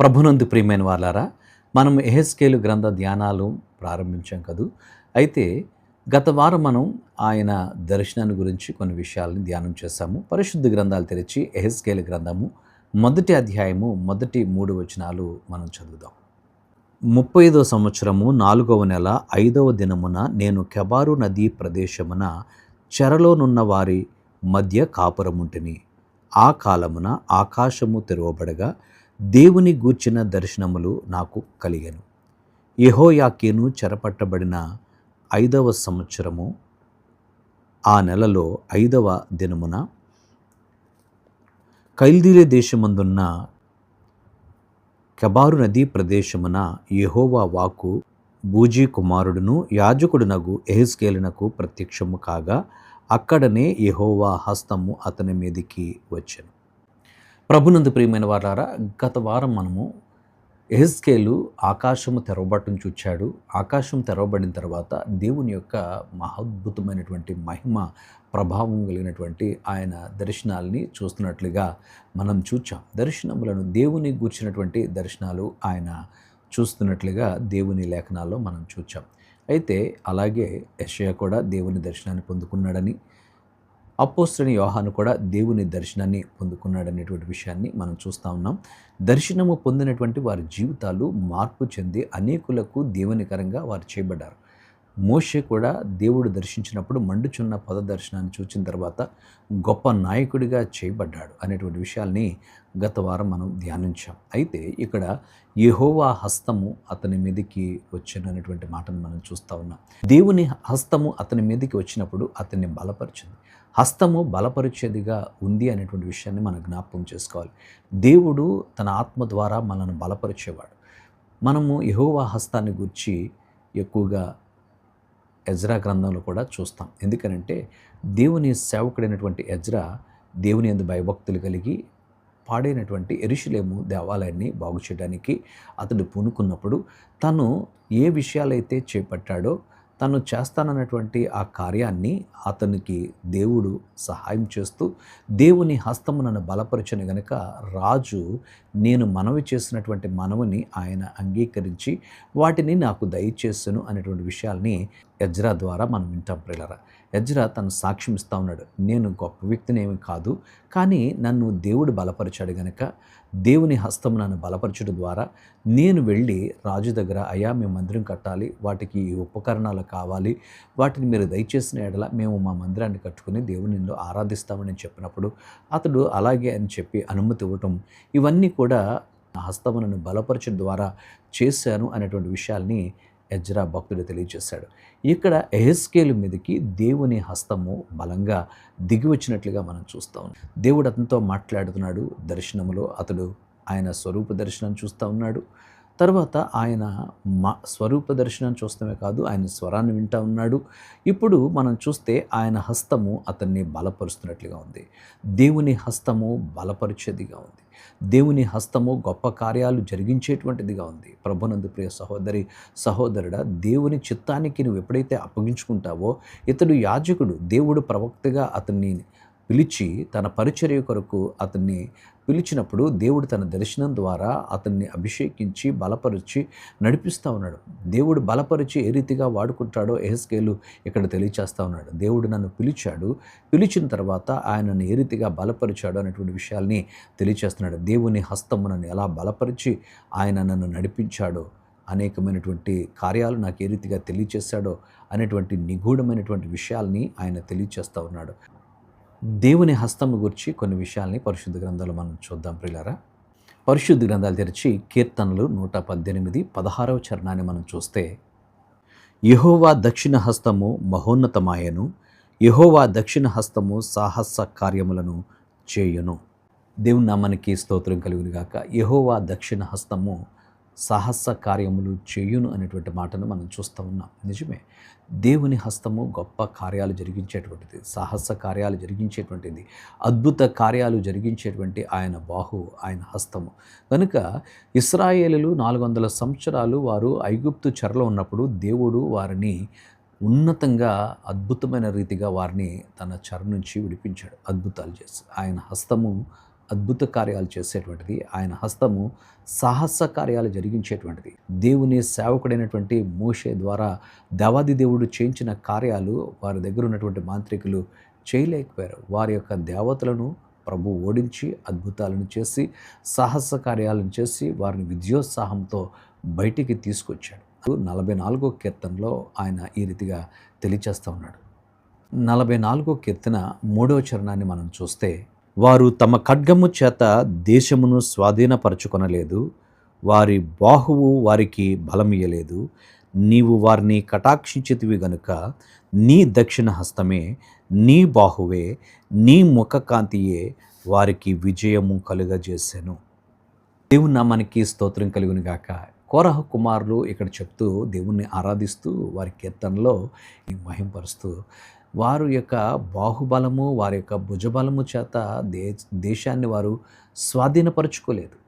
ప్రభునందు ప్రియమైన వాళ్ళారా మనం ఎహెస్కేలు గ్రంథ ధ్యానాలు ప్రారంభించాం కదూ. అయితే గత వారం మనం ఆయన దర్శనాన్ని గురించి కొన్ని విషయాలను ధ్యానం చేశాము. పరిశుద్ధ గ్రంథాలు తెరిచి ఎహెస్కేలు గ్రంథము మొదటి అధ్యాయము మొదటి మూడు వచనాలు మనం చదువుదాం. ముప్పై ఐదో సంవత్సరము నాలుగవ నెల ఐదవ దినమున నేను కెబారు నదీ ప్రదేశమున చెరలోనున్న వారి మధ్య కాపురముంటిని. ఆ కాలమున ఆకాశము తెరవబడగా దేవుని గూర్చిన దర్శనములు నాకు కలిగాను. యెహోయాకీను చెరపట్టబడిన ఐదవ సంవత్సరము ఆ నెలలో ఐదవ దినమున కైల్దీలే దేశమందున్న కెబారు నదీ ప్రదేశమున యహోవా వాకు బూజీ కుమారుడును యాజకుడునగు ఎహెస్కేలునకు ప్రత్యక్షము కాగా అక్కడనే యహోవా హస్తము అతని మీదికి వచ్చెను. ప్రభునందు ప్రియమైన వారారా గత వారం మనము ఎహెస్కేలు ఆకాశము తెరవబట్టం చూచాడు. ఆకాశం తెరవబడిన తర్వాత దేవుని యొక్క మహాద్భుతమైనటువంటి మహిమ ప్రభావం కలిగినటువంటి ఆయన దర్శనాల్ని చూస్తున్నట్లుగా మనం చూచాం. దర్శనములను దేవుని గూర్చినటువంటి దర్శనాలు ఆయన చూస్తున్నట్లుగా దేవుని లేఖనాల్లో మనం చూచాం. అయితే అలాగే యషయ కూడా దేవుని దర్శనాన్ని పొందుకున్నాడని అపోస్తుని యోహాను కూడా దేవుని దర్శనాన్ని పొందుకున్నాడు అనేటువంటి విషయాన్ని మనం చూస్తూ ఉన్నాం. దర్శనము పొందినటువంటి వారి జీవితాలు మార్పు చెంది అనేకులకు దేవునికరంగా వారు చేయబడ్డారు. మోషే కూడా దేవుడు దర్శించినప్పుడు మండుచున్న పద దర్శనాన్ని చూచిన తర్వాత గొప్ప నాయకుడిగా చేయబడ్డాడు అనేటువంటి విషయాల్ని గత వారం మనం ధ్యానించాం. అయితే ఇక్కడ యెహోవా హస్తము అతని మీదకి వచ్చినటువంటి మాటను మనం చూస్తూ ఉన్నాం. దేవుని హస్తము అతని మీదకి వచ్చినప్పుడు అతన్ని బలపరిచింది. హస్తము బలపరిచేదిగా ఉంది అనేటువంటి విషయాన్ని మనం జ్ఞాపకం చేసుకోవాలి. దేవుడు తన ఆత్మ ద్వారా మనల్ని బలపరిచేవాడు. మనము యహోవా హస్తాన్ని గురించి ఎక్కువగా ఎజ్రా గ్రంథంలో కూడా చూస్తాం. ఎందుకనంటే దేవుని సేవకుడైనటువంటి ఎజ్రా దేవుని ఎందు భయభక్తులు కలిగి పాడైనటువంటి ఎరుషులేము దేవాలయాన్ని బాగు చేయడానికి అతడు పూనుకున్నప్పుడు తను ఏ విషయాలైతే చేపట్టాడో తను చేస్తానన్నటువంటి ఆ కార్యాన్ని అతనికి దేవుడు సహాయం చేస్తూ దేవుని హస్తము నన్ను బలపరచను గనుక రాజు నేను మనవి చేసినటువంటి మనవిని ఆయన అంగీకరించి వాటిని నాకు దయచేస్తును అనేటువంటి విషయాల్ని ఎజ్రా ద్వారా మనం వింటాం ప్రియులరా. ఎజ్రా తను సాక్ష్యం ఇస్తా ఉన్నాడు. నేను గొప్ప వ్యక్తినేమి కాదు కానీ నన్ను దేవుడు బలపరిచాడు గనక దేవుని హస్తం నన్ను బలపరచడం ద్వారా నేను వెళ్ళి రాజు దగ్గర అయ్యా మేము మందిరం కట్టాలి వాటికి ఈ ఉపకరణాలు కావాలి వాటిని మీరు దయచేసిన ఎడల మేము మా మందిరాన్ని కట్టుకుని దేవుని నిన్ను ఆరాధిస్తామని చెప్పినప్పుడు అతడు అలాగే అని చెప్పి అనుమతి ఇవ్వటం ఇవన్నీ కూడా నా హస్తములను బలపరచడం ద్వారా చేశాను అనేటువంటి విషయాల్ని ఎజ్రా భక్తుడు తెలియజేశాడు ఇక్కడ ఎహెస్కేలు మీదకి దేవుని హస్తము బలంగా దిగి వచ్చినట్లుగా మనం చూస్తాం. దేవుడు అతనితో మాట్లాడుతున్నాడు దర్శనములో అతడు ఆయన స్వరూప దర్శనం చూస్తూ ఉన్నాడు. తర్వాత ఆయన మా స్వరూప దర్శనం చూస్తమే కాదు ఆయన స్వరాన్ని వింటూ ఉన్నాడు. ఇప్పుడు మనం చూస్తే ఆయన హస్తము అతన్ని బలపరుస్తున్నట్లుగా ఉంది. దేవుని హస్తము బలపరిచేదిగా ఉంది. దేవుని హస్తము గొప్ప కార్యాలు జరిగించేటువంటిదిగా ఉంది. ప్రభునందు ప్రియ సహోదరి సహోదరుడా దేవుని చిత్తానికి నువ్వు ఎప్పుడైతే అప్పగించుకుంటావో ఇతడు యాజకుడు దేవుడు ప్రవక్తగా అతన్ని పిలిచి తన పరిచర్య కొరకు అతన్ని పిలిచినప్పుడు దేవుడు తన దర్శనం ద్వారా అతన్ని అభిషేకించి బలపరిచి నడిపిస్తూ ఉన్నాడు. దేవుడు బలపరిచి ఏ రీతిగా వాడుకుంటాడో ఎహెస్కేలు ఇక్కడ తెలియచేస్తూ ఉన్నాడు. దేవుడు నన్ను పిలిచాడు. పిలిచిన తర్వాత ఆయనను ఏ రీతిగా బలపరిచాడు అనేటువంటి విషయాల్ని తెలియచేస్తున్నాడు. దేవుని హస్తము నన్ను ఎలా బలపరిచి ఆయన నన్ను నడిపించాడో అనేకమైనటువంటి కార్యాలు నాకు ఏ రీతిగా తెలియచేశాడో అనేటువంటి నిగూఢమైనటువంటి విషయాల్ని ఆయన తెలియచేస్తూ ఉన్నాడు. దేవుని హస్తము గురించి కొన్ని విషయాల్ని పరిశుద్ధ గ్రంథాలు మనం చూద్దాం ప్రియులారా. పరిశుద్ధ గ్రంథాలు తెరిచి కీర్తనలు నూట పద్దెనిమిది పదహారవ చరణాన్ని మనం చూస్తే యహోవా దక్షిణ హస్తము మహోన్నతమాయను యహోవా దక్షిణ హస్తము సాహస కార్యములను చేయును. దేవుని నామానికి స్తోత్రం కలుగునుగాక. యహోవా దక్షిణ హస్తము సాహస కార్యములు చేయును అనేటువంటి మాటను మనం చూస్తూ ఉన్నాం. నిజమే. దేవుని హస్తము గొప్ప కార్యాలు జరిగించేటువంటిది సాహస కార్యాలు జరిగించేటువంటిది అద్భుత కార్యాలు జరిగించేటువంటి ఆయన బాహు ఆయన హస్తము. కనుక ఇస్రాయేలులు నాలుగు వందల సంవత్సరాలు వారు ఐగుప్తు చెరలో ఉన్నప్పుడు దేవుడు వారిని ఉన్నతంగా అద్భుతమైన రీతిగా వారిని తన చెర నుంచి విడిపించాడు అద్భుతాలు చేసి ఆయన హస్తము అద్భుత కార్యాలు చేసేటువంటిది. ఆయన హస్తము సాహస కార్యాలు జరిగించేటువంటిది. దేవుని సేవకుడైనటువంటి మోషే ద్వారా దేవాది దేవుడు చేయించిన కార్యాలు వారి దగ్గర ఉన్నటువంటి మాంత్రికులు చేయలేకపోయారు. వారి యొక్క దేవతలను ప్రభు ఓడించి అద్భుతాలను చేసి సాహస కార్యాలను చేసి వారిని విద్యోత్సాహంతో బయటికి తీసుకొచ్చాడు. నలభై నాలుగో కీర్తనలో ఆయన ఈ రీతిగా తెలియచేస్తూ ఉన్నాడు. నలభై నాలుగో కీర్తన మూడవ చరణాన్ని మనం చూస్తే వారు తమ ఖడ్గము చేత దేశమును స్వాధీనపరచుకొనలేదు. వారి బాహువు వారికి బలమియలేదు నీవు వారిని కటాక్షించితివి గనుక నీ దక్షిణ హస్తమే నీ బాహువే నీ ముఖకాంతియే వారికి విజయము కలుగజేశాను దేవుని నామానికి స్తోత్రం కలుగును గాక. కోరహ కుమారులు ఇక్కడ చెప్తూ దేవుణ్ణి ఆరాధిస్తూ వారి కీర్తనలో మహింపరుస్తూ వారు యొక్క బాహుబలము వారి యొక్క భుజబలము చేత దే దేశాన్ని వారు స్వాధీనపరచుకోలేదు.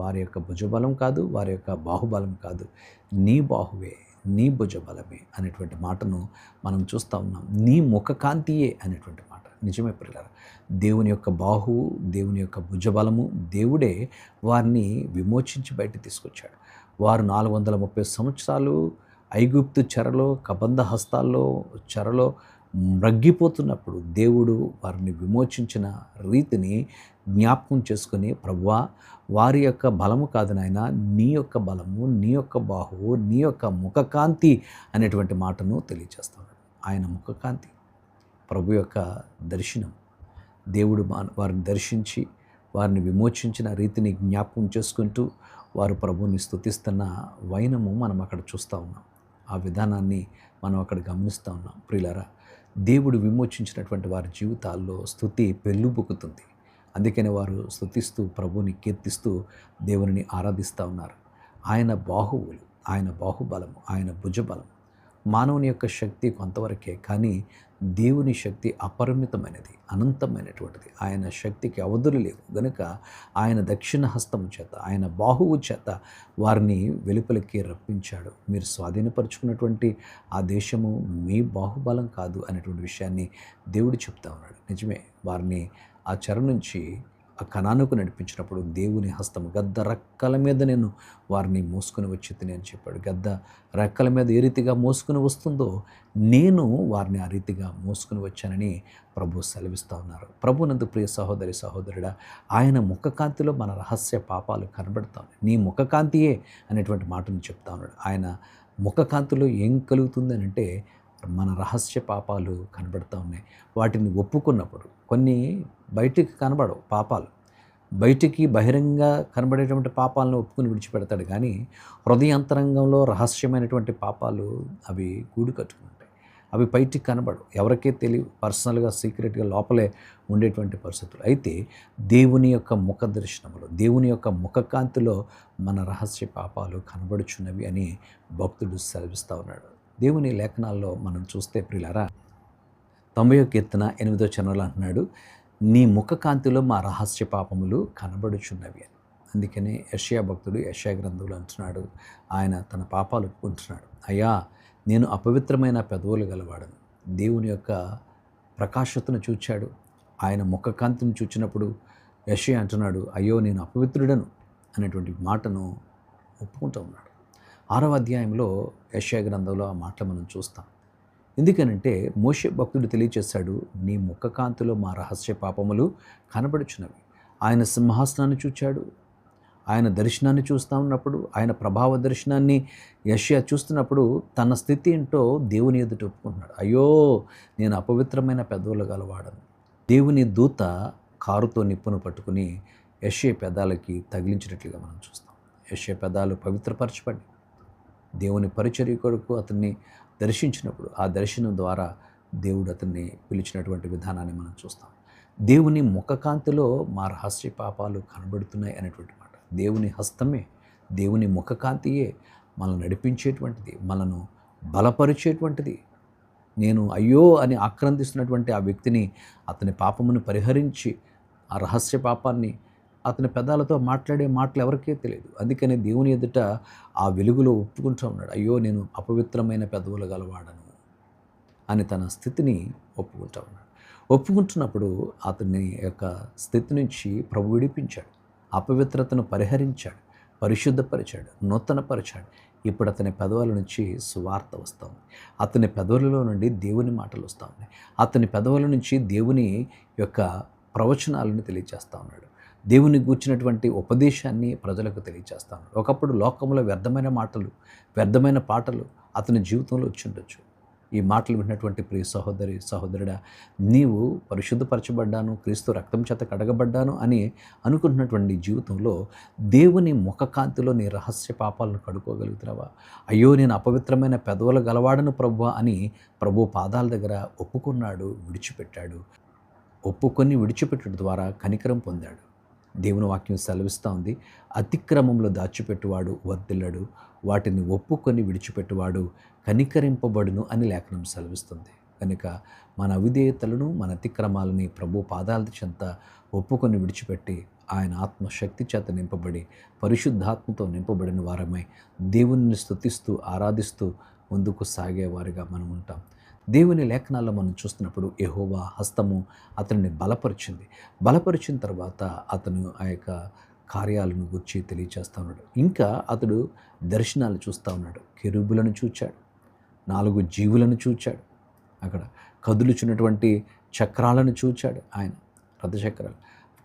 వారి యొక్క భుజబలం కాదు వారి యొక్క బాహుబలం కాదు. నీ బాహువే నీ భుజబలమే అనేటువంటి మాటను మనం చూస్తూ ఉన్నాం. నీ ముఖకాంతియే అనేటువంటి మాట. నిజమే పిల్లలు దేవుని యొక్క బాహువు దేవుని యొక్క భుజబలము దేవుడే వారిని విమోచించి బయట తీసుకొచ్చాడు. వారు నాలుగు వందల ముప్పై సంవత్సరాలు ఐగుప్తు చెరలో కబంధ హస్తాల్లో చెరలో మ్రగ్గిపోతున్నప్పుడు దేవుడు వారిని విమోచించిన రీతిని జ్ఞాపకం చేసుకుని ప్రభువా వారి యొక్క బలము కాదు నాయన నీ యొక్క బలము నీ యొక్క బాహువు నీ యొక్క ముఖకాంతి అనేటువంటి మాటను తెలియజేస్తున్నాడు ఆయన ముఖకాంతి ప్రభు యొక్క దర్శనం. దేవుడు వారిని దర్శించి వారిని విమోచించిన రీతిని జ్ఞాపకం చేసుకుంటూ వారు ప్రభుని స్థుతిస్తున్న వైనము మనం అక్కడ చూస్తూ ఉన్నాం. ఆ విధానాన్ని మనం అక్కడ గమనిస్తూ ఉన్నాం. ప్రియులరా దేవుడు విమోచించినటువంటి వారి జీవితాల్లో స్థుతి పెళ్ళుబుకుతుంది. అందుకని వారు స్థుతిస్తూ ప్రభుని కీర్తిస్తూ దేవుని ఆరాధిస్తూ ఉన్నారు. ఆయన బాహువులు ఆయన బాహుబలము ఆయన భుజబలము. మానవుని యొక్క శక్తి కొంతవరకే కానీ దేవుని శక్తి అపరిమితమైనది అనంతమైనటువంటిది. ఆయన శక్తికి అవధులు లేవు. గనుక ఆయన దక్షిణ హస్తము చేత ఆయన బాహువు చేత వారిని వెలుపలికి రప్పించాడు. మీరు స్వాధీనపరుచుకున్నటువంటి ఆ దేశము మీ బాహుబలం కాదు అనేటువంటి విషయాన్ని దేవుడు చెప్తా ఉన్నాడు. నిజమే వారిని ఆ చెర నుంచి ఆ కణానుకు నడిపించినప్పుడు దేవుని హస్తము గద్ద రెక్కల మీద నేను వారిని మోసుకుని వచ్చి అని చెప్పాడు. గద్ద రెక్కల మీద ఏ రీతిగా మోసుకుని వస్తుందో నేను వారిని ఆ రీతిగా మోసుకుని వచ్చానని ప్రభు సెలవిస్తూ ఉన్నారు. ప్రభునందు ప్రియ సహోదరి సహోదరుడా ఆయన ముఖకాంతిలో మన రహస్య పాపాలు కనబడతా ఉన్నాయి. నీ ముఖకాంతియే అనేటువంటి మాటను చెప్తా ఉన్నాడు. ఆయన ముఖకాంతిలో ఏం కలుగుతుంది అంటే మన రహస్య పాపాలు కనబడుతూ ఉన్నాయి. వాటిని ఒప్పుకున్నప్పుడు కొన్ని బయటికి కనబడవు పాపాలు. బయటికి బహిరంగ కనబడేటువంటి పాపాలను ఒప్పుకుని విడిచిపెడతాడు. కానీ హృదయాంతరంగంలో రహస్యమైనటువంటి పాపాలు అవి గూడు కట్టుకుంటాయి. అవి బయటికి కనబడవు. ఎవరికే తెలియ పర్సనల్గా సీక్రెట్గా లోపలే ఉండేటువంటి పరిస్థితులు. అయితే దేవుని యొక్క ముఖ దర్శనంలో దేవుని యొక్క ముఖకాంతిలో మన రహస్య పాపాలు కనబడుచున్నవి అని భక్తుడు సెలవిస్తూ ఉన్నాడు. దేవుని లేఖనాల్లో మనం చూస్తే ప్రియులారా తొంభై కీర్తన ఎనిమిదో చరణంలో అంటున్నాడు నీ ముఖకాంతిలో మా రహస్య పాపములు కనబడుచున్నవి అని. అందుకనే యషయా భక్తుడు యషయా గ్రంథులు అంటున్నాడు ఆయన తన పాపాలు ఒప్పుకుంటున్నాడు. అయ్యా నేను అపవిత్రమైన పెదవులు గలవాడను. దేవుని యొక్క ప్రకాశతను చూచాడు. ఆయన ముఖకాంతిని చూచినప్పుడు యషయ అంటున్నాడు అయ్యో నేను అపవిత్రుడను అనేటువంటి మాటను ఒప్పుకుంటూ ఉన్నాడు. ఆరవ అధ్యాయంలో యషయ గ్రంథంలో ఆ మాటలు మనం చూస్తాం. ఎందుకనంటే మోష భక్తుడు తెలియచేశాడు నీ ముఖకాంతిలో మా రహస్య పాపములు కనబడుచున్నవి. ఆయన సింహాసనాన్ని చూచాడు. ఆయన దర్శనాన్ని చూస్తూ ఉన్నప్పుడు ఆయన ప్రభావ దర్శనాన్ని యష్యా చూస్తున్నప్పుడు తన స్థితి ఏంటో దేవుని ఎదుట ఒప్పుకుంటున్నాడు. అయ్యో నేను అపవిత్రమైన పెదవులు గలవాడను. దేవుని దూత కారుతో నిప్పును పట్టుకుని యష్య పెదాలకి తగిలించినట్లుగా మనం చూస్తాం. యష్య పెదాలు పవిత్రపరచబడి దేవుని పరిచర్య కొరకు అతన్ని దర్శించినప్పుడు ఆ దర్శనం ద్వారా దేవుడు అతన్ని పిలిచినటువంటి విధానాన్ని మనం చూస్తాం. దేవుని ముఖకాంతిలో మా రహస్య పాపాలు కనబడుతున్నాయి అనేటువంటి మాట. దేవుని హస్తమే దేవుని ముఖకాంతియే మనల్ని నడిపించేటువంటిది మనను బలపరిచేటువంటిది. నేను అయ్యో అని ఆక్రందిస్తున్నటువంటి ఆ వ్యక్తిని అతని పాపమును పరిహరించి ఆ రహస్య పాపాన్ని అతని పెదాలతో మాట్లాడే మాటలు ఎవరికీ తెలియదు. అందుకని దేవుని ఎదుట ఆ వెలుగులో ఒప్పుకుంటూ ఉన్నాడు. అయ్యో నేను అపవిత్రమైన పెదవులు గలవాడను అని తన స్థితిని ఒప్పుకుంటూ ఉన్నాడు. ఒప్పుకుంటున్నప్పుడు అతని యొక్క స్థితి నుంచి ప్రభు విడిపించాడు. అపవిత్రతను పరిహరించాడు. పరిశుద్ధపరిచాడు. నూతనపరిచాడు. ఇప్పుడు అతని పెదవుల నుంచి సువార్త వస్తుంది అతని పెదవులలో నుండి దేవుని మాటలు వస్తూ ఉన్నాయి. అతని పెదవుల నుంచి దేవుని యొక్క ప్రవచనాలను తెలియజేస్తూ ఉన్నాడు. దేవుని గూర్చినటువంటి ఉపదేశాన్ని ప్రజలకు తెలియచేస్తాను ఒకప్పుడు లోకంలో వ్యర్థమైన మాటలు వ్యర్థమైన పాటలు అతని జీవితంలో వచ్చిండొచ్చు ఈ మాటలు విన్నటువంటి ప్రియ సహోదరి సహోదరుడా నీవు పరిశుద్ధపరచబడ్డాను క్రీస్తు రక్తం చేత కడగబడ్డాను అని అనుకుంటున్నటువంటి జీవితంలో దేవుని ముఖకాంతిలో నీ రహస్య పాపాలను కడుక్కోగలుగుతున్నావా? అయ్యో నేను అపవిత్రమైన పెదవుల గలవాడను ప్రభు అని ప్రభు పాదాల దగ్గర ఒప్పుకున్నాడు విడిచిపెట్టాడు. ఒప్పుకొని విడిచిపెట్టడం ద్వారా కనికరం పొందాడు. దేవుని వాక్యం సెలవిస్తూ ఉంది. అతిక్రమంలో దాచిపెట్టువాడు వర్దిల్లడు వాటిని ఒప్పుకొని విడిచిపెట్టువాడు కనికరింపబడును అని లేఖనం సెలవిస్తుంది. కనుక మన అవిధేయతలను మన అతిక్రమాలని ప్రభు పాదాల చెంత ఒప్పుకొని విడిచిపెట్టి ఆయన ఆత్మశక్తి చేత నింపబడి పరిశుద్ధాత్మతో నింపబడిన వారమై దేవుణ్ణి స్థుతిస్తూ ఆరాధిస్తూ ముందుకు సాగేవారిగా మనం ఉంటాం. దేవుని లేఖనాల్లో మనం చూస్తున్నప్పుడు ఎహోవా హస్తము అతనిని బలపరిచింది. బలపరిచిన తర్వాత అతను ఆ యొక్క కార్యాలను గుర్చి తెలియచేస్తూ ఉన్నాడు. ఇంకా అతడు దర్శనాలు చూస్తూ ఉన్నాడు. కెరుబులను చూచాడు. నాలుగు జీవులను చూచాడు. అక్కడ కదులుచున్నటువంటి చక్రాలను చూచాడు ఆయన. రథచక్రాలు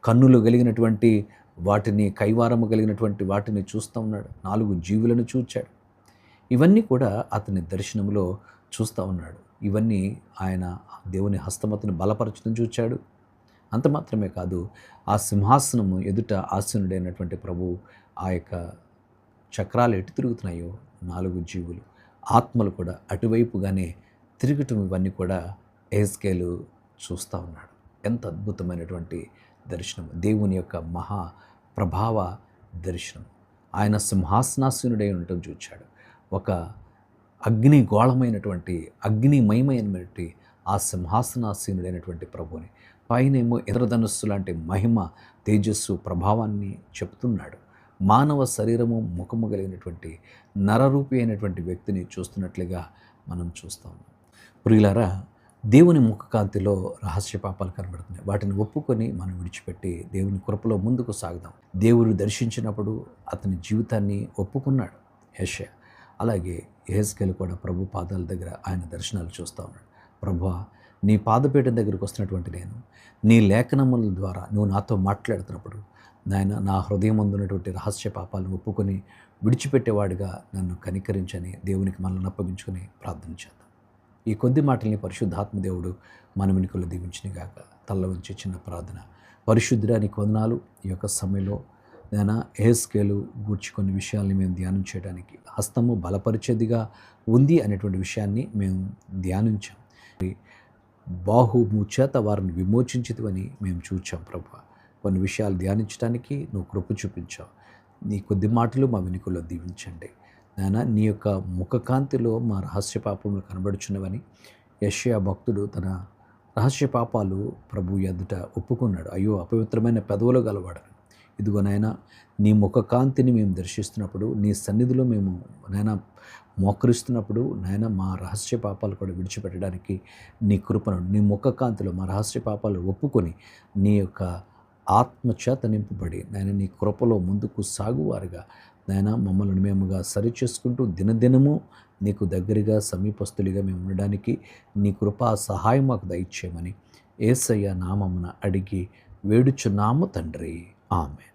కన్నులు కలిగినటువంటి వాటిని కైవారము కలిగినటువంటి వాటిని చూస్తూ ఉన్నాడు. నాలుగు జీవులను చూచాడు. ఇవన్నీ కూడా అతని దర్శనంలో చూస్తూ ఉన్నాడు. ఇవన్నీ ఆయన దేవుని హస్తమతను బలపరచడం చూచాడు. అంత మాత్రమే కాదు ఆ సింహాసనము ఎదుట ఆసనుడైనటువంటి ప్రభు ఆ యొక్క చక్రాలు ఎటు తిరుగుతున్నాయో నాలుగు జీవులు ఆత్మలు కూడా అటువైపుగానే తిరగటం ఇవన్నీ కూడా ఏస్కేలు చూస్తూ ఉన్నాడు. ఎంత అద్భుతమైనటువంటి దర్శనం దేవుని యొక్క మహా ప్రభావ దర్శనం ఆయన సింహాసనాసీనుడై ఉండటం చూచాడు. ఒక అగ్ని గోళమైనటువంటి అగ్నిమయమైనటువంటి ఆ సింహాసనాసీనుడైనటువంటి ప్రభుని పైనేమో ఇంద్రధనుస్సు లాంటి మహిమ తేజస్సు ప్రభావాన్ని చెప్తున్నాడు. మానవ శరీరము ముఖము కలిగినటువంటి నరరూపి అయినటువంటి వ్యక్తిని చూస్తున్నట్లుగా మనం చూస్తాం ప్రియులారా దేవుని ముఖకాంతిలో రహస్య పాపాలు కనబడుతున్నాయి. వాటిని ఒప్పుకొని మనం విడిచిపెట్టి దేవుని కృపలో ముందుకు సాగుదాం. దేవుడు దర్శించినప్పుడు అతని జీవితాన్ని ఒప్పుకున్నాడు యశ అలాగే ఎహెస్కెల్ కూడా ప్రభు పాదాల దగ్గర ఆయన దర్శనాలు చూస్తూ ఉన్నాడు. ప్రభు నీ పాదపీఠం దగ్గరకు వస్తున్నటువంటి నేను నీ లేఖనముల ద్వారా నువ్వు నాతో మాట్లాడుతున్నప్పుడు నాయన నా హృదయం అందున్నటువంటి రహస్య పాపాలను ఒప్పుకొని విడిచిపెట్టేవాడిగా నన్ను కనికరించని దేవునికి మనల్ని అప్పగించుకుని ప్రార్థన చేద్దాం. ఈ కొద్ది మాటల్ని పరిశుద్ధాత్మ దేవుడు మన వెనుకలు దీవించిన తల్ల వంచి చిన్న ప్రార్థన. పరిశుద్ధుడానికి వందనాలు. ఈ యొక్క సమయంలో నేను ఏస్కేలు గూర్చి కొన్ని విషయాల్ని మేము ధ్యానం చేయడానికి హస్తము బలపరిచేదిగా ఉంది అనేటువంటి విషయాన్ని మేము ధ్యానించాం. బాహుము చేత వారిని విమోచించితివని మేము చూచాం ప్రభు. కొన్ని విషయాలు ధ్యానించడానికి నువ్వు కృప చూపించావు. నీ కొద్ది మాటలు మా వెనుకలో దీవించండి. నాయన నీ యొక్క ముఖకాంతిలో మా రహస్య పాపములు కనబడుచున్నవని యషయా భక్తుడు తన రహస్య పాపాలు ప్రభు ఎదుట ఒప్పుకున్నాడు. అయ్యో అపవిత్రమైన పెదవులు గలవాడని. ఇదిగో నాయన నీ ముఖకాంతిని మేము దర్శిస్తున్నప్పుడు నీ సన్నిధిలో మేము నాయన మోకరిస్తున్నప్పుడు నాయన మా రహస్య పాపాలు కూడా విడిచిపెట్టడానికి నీ కృపను నీ ముఖకాంతిలో మా రహస్య పాపాలు ఒప్పుకొని నీ యొక్క ఆత్మచేత నింపబడి నాయన నీ కృపలో ముందుకు సాగువారుగా. నాయన మమ్మల్ని మేముగా సరిచేసుకుంటూ దినదినము నీకు దగ్గరగా సమీపస్తులుగా మేము ఉండడానికి నీ కృపా సహాయం మాకు దయచేయమని ఏసయ్య నామమున అడిగి వేడుచున్నాము తండ్రి. Amen.